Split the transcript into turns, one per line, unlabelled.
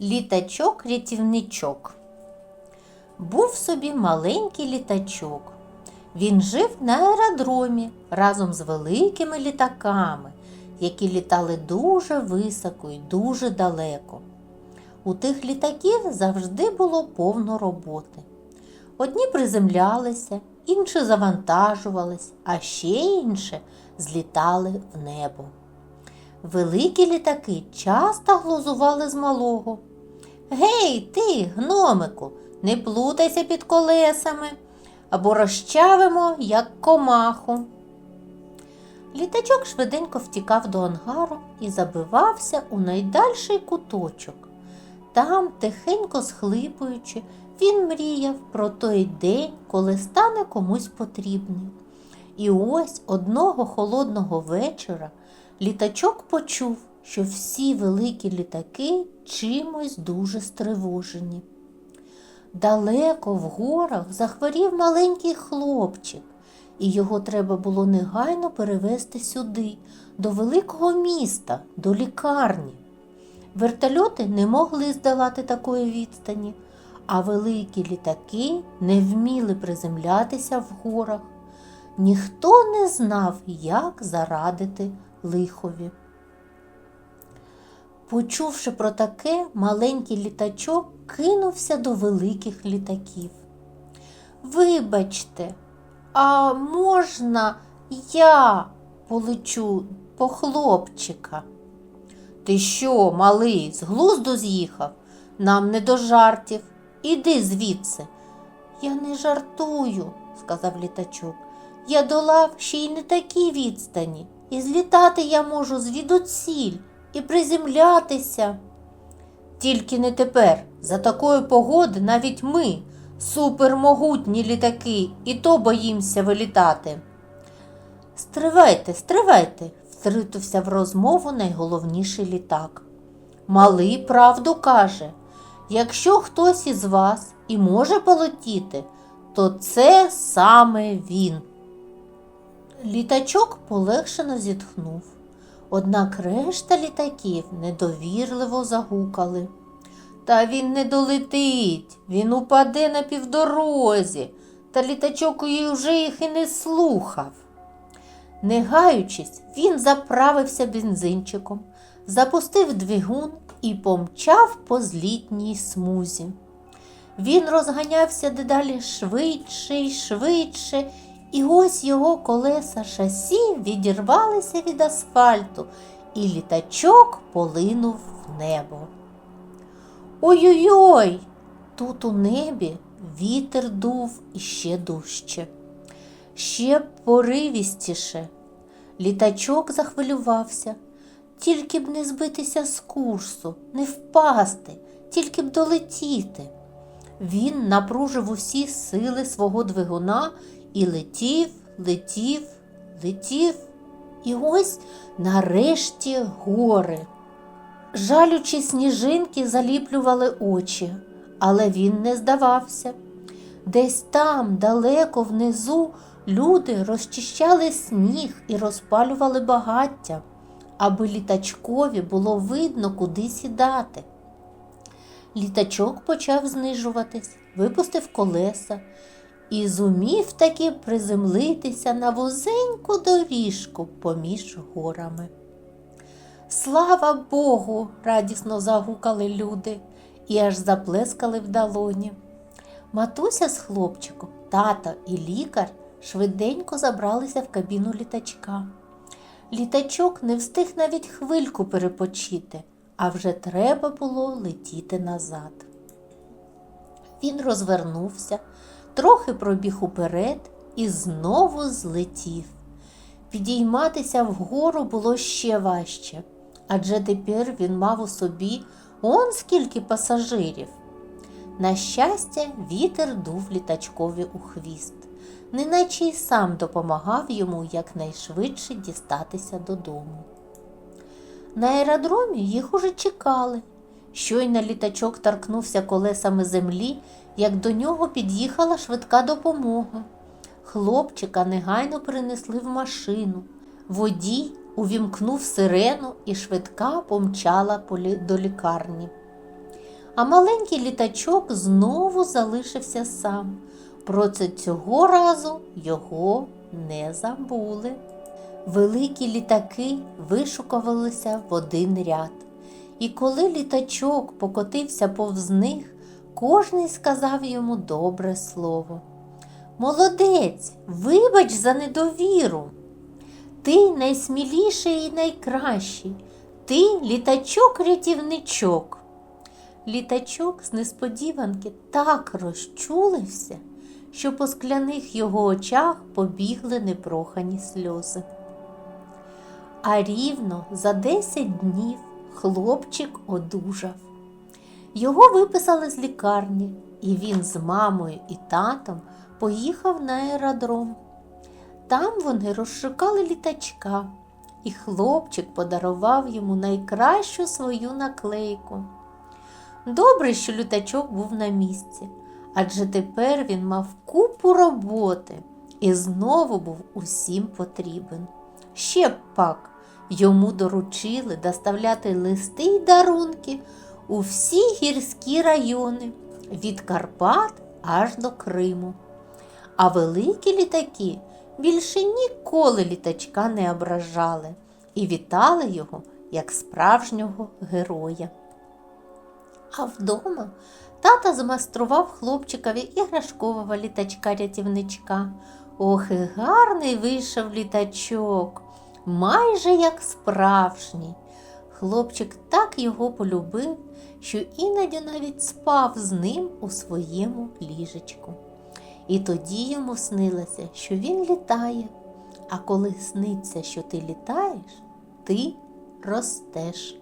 Літачок-рятівничок. Був собі маленький літачок. Він жив на аеродромі разом з великими літаками, які літали дуже високо і дуже далеко. У тих літаків завжди було повно роботи. Одні приземлялися, інші завантажувались, а ще інші злітали в небо. Великі літаки часто глузували з малого. Гей, ти, гномику, не плутайся під колесами або розчавимо, як комаху. Літачок швиденько втікав до ангару і забивався у найдальший куточок. Там, тихенько схлипуючи, він мріяв про той день, коли стане комусь потрібний. І ось одного холодного вечора літачок почув, що всі великі літаки чимось дуже стривожені. Далеко в горах захворів маленький хлопчик, і його треба було негайно перевезти сюди, до великого міста, до лікарні. Вертольоти не могли здолати такої відстані, а великі літаки не вміли приземлятися в горах. Ніхто не знав, як зарадити лихові. Почувши про таке, маленький літачок кинувся до великих літаків. Вибачте, а можна я полечу по хлопчика? Ти що, малий, з глузду з'їхав? Нам не до жартів. Іди звідси. Я не жартую, сказав літачок. Я долав ще й не такі відстані, і злітати я можу звідуціль і приземлятися. Тільки не тепер. За такої погоди навіть ми, супермогутні літаки, і то боїмося вилітати. Стривайте, стривайте, втрутився в розмову найголовніший літак. Малий правду каже, якщо хтось із вас і може полетіти, то це саме він. Літачок полегшено зітхнув. Однак решта літаків недовірливо загукали. Та він не долетить, він упаде на півдорозі, та літачок і вже їх і не слухав. Не гаючись, він заправився бензинчиком, запустив двигун і помчав по злітній смузі. Він розганявся дедалі швидше й швидше, і ось його колеса шасі відірвалися від асфальту, і літачок полинув в небо. Ой-ой-ой! Тут у небі вітер дув іще дужче, ще поривістіше. Літачок захвилювався, тільки б не збитися з курсу, не впасти, тільки б долетіти. Він напружив усі сили свого двигуна і летів, летів, летів, і ось нарешті гори. Жалючі сніжинки заліплювали очі, але він не здавався. Десь там, далеко внизу, люди розчищали сніг і розпалювали багаття, аби літачкові було видно, куди сідати. Літачок почав знижуватись, випустив колеса і зумів таки приземлитися на вузеньку доріжку поміж горами. Слава Богу! радісно загукали люди і аж заплескали в долоні. Матуся з хлопчиком, тато і лікар швиденько забралися в кабіну літачка. Літачок не встиг навіть хвильку перепочити, а вже треба було летіти назад. Він розвернувся, трохи пробіг уперед і знову злетів. Підійматися вгору було ще важче, адже тепер він мав у собі он скільки пасажирів. На щастя, вітер дув літачкові у хвіст, неначе й сам допомагав йому якнайшвидше дістатися додому. На аеродромі їх уже чекали. Щойно літачок торкнувся колесами землі, як до нього під'їхала швидка допомога. Хлопчика негайно перенесли в машину. Водій увімкнув сирену і швидка помчала до лікарні. а маленький літачок знову залишився сам. Проте цього разу його не забули. Великі літаки вишукувалися в один ряд. І коли літачок покотився повз них, кожний сказав йому добре слово. Молодець, вибач за недовіру. Ти найсміліший і найкращий. Ти літачок-рятівничок. Літачок з несподіванки так розчулився, що по скляних його очах побігли непрохані сльози. А рівно за 10 днів хлопчик одужав. Його виписали з лікарні, і він з мамою і татом поїхав на аеродром. Там вони розшукали літачка, і хлопчик подарував йому найкращу свою наклейку. Добре, що літачок був на місці, адже тепер він мав купу роботи і знову був усім потрібен. Ще б пак йому доручили доставляти листи й дарунки у всі гірські райони від Карпат аж до Криму. А великі літаки більше ніколи літачка не ображали і вітали його як справжнього героя. А вдома тата змайстрував хлопчикові іграшкового літачка-рятівничка. Ох, і гарний вийшов літачок, майже як справжній. Хлопчик так його полюбив, що іноді навіть спав з ним у своєму ліжечку. І тоді йому снилося, що він літає. А коли сниться, що ти літаєш, ти ростеш.